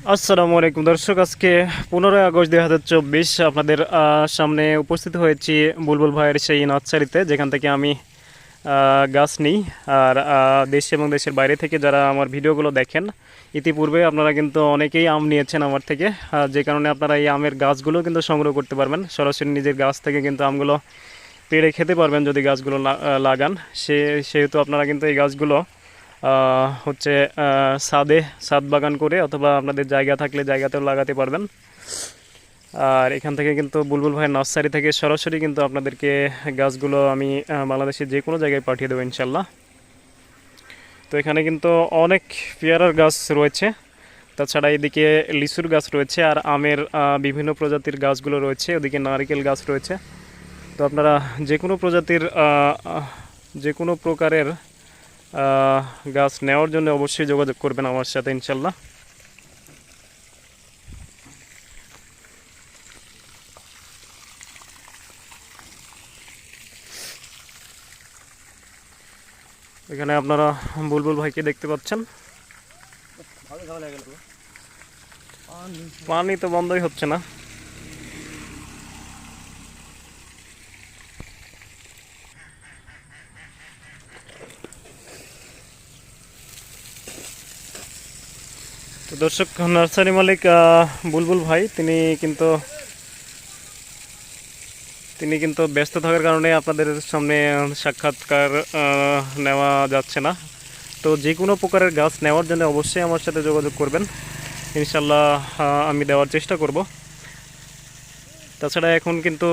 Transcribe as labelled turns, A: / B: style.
A: আসসালামু আলাইকুম। দর্শক, আজকে পনেরোই আগস্ট দুই হাজার চব্বিশ আপনাদের সামনে উপস্থিত হয়েছি বুলবুল ভাইয়ের সেই নার্সারিতে যেখান থেকে আমি গাছ নিই। আর দেশ এবং দেশের বাইরে থেকে যারা আমার ভিডিওগুলো দেখেন, ইতিপূর্বে আপনারা কিন্তু অনেকেই আম নিয়েছেন আমার থেকে যে কারণে আপনারা এই আমের গাছগুলো কিন্তু সংগ্রহ করতে পারবেন। সরাসরি নিজের গাছ থেকে কিন্তু আমগুলো পেড়ে খেতে পারবেন যদি গাছগুলো লাগান। সে, সেহেতু আপনারা কিন্তু এই গাছগুলো হচ্ছে ছাদে ছাদ বাগান করে অথবা আপনাদের জায়গা থাকলে জায়গাতেও লাগাতে পারবেন। আর এখান থেকে কিন্তু বুলবুল ভাইয়ের নার্সারি থেকে সরাসরি কিন্তু আপনাদেরকে গাছগুলো আমি বাংলাদেশের যে কোনো জায়গায় পাঠিয়ে দেবো ইনশাল্লাহ তো এখানে কিন্তু অনেক পেয়ারার গাছ রয়েছে। তাছাড়া এদিকে লিচুর গাছ রয়েছে আর আমের বিভিন্ন প্রজাতির গাছগুলো রয়েছে। ওদিকে নারকেল গাছ রয়েছে। তো আপনারা যে কোনো প্রজাতির যে কোনো প্রকারের গাছ নেওয়ার জন্য অবশ্যই যোগাযোগ করবেন আমার সাথে ইনশাল্লাহ। এখানে আপনারা বুলবুল ভাইকে দেখতে পাচ্ছেন। পানি তো বন্ধই হচ্ছে না। তো দর্শক, নার্সারি মালিক বুলবুল ভাই, তিনি কিন্তু তিনি কিন্তু ব্যস্ত থাকার কারণে আপনাদের সামনে সাক্ষাৎকার নেওয়া যাচ্ছে না। তো যে কোনো প্রকারের গাছ নেওয়ার জন্য অবশ্যই আমার সাথে যোগাযোগ করবেন। ইনশাল্লাহ আমি দেওয়ার চেষ্টা করব। তাছাড়া এখন কিন্তু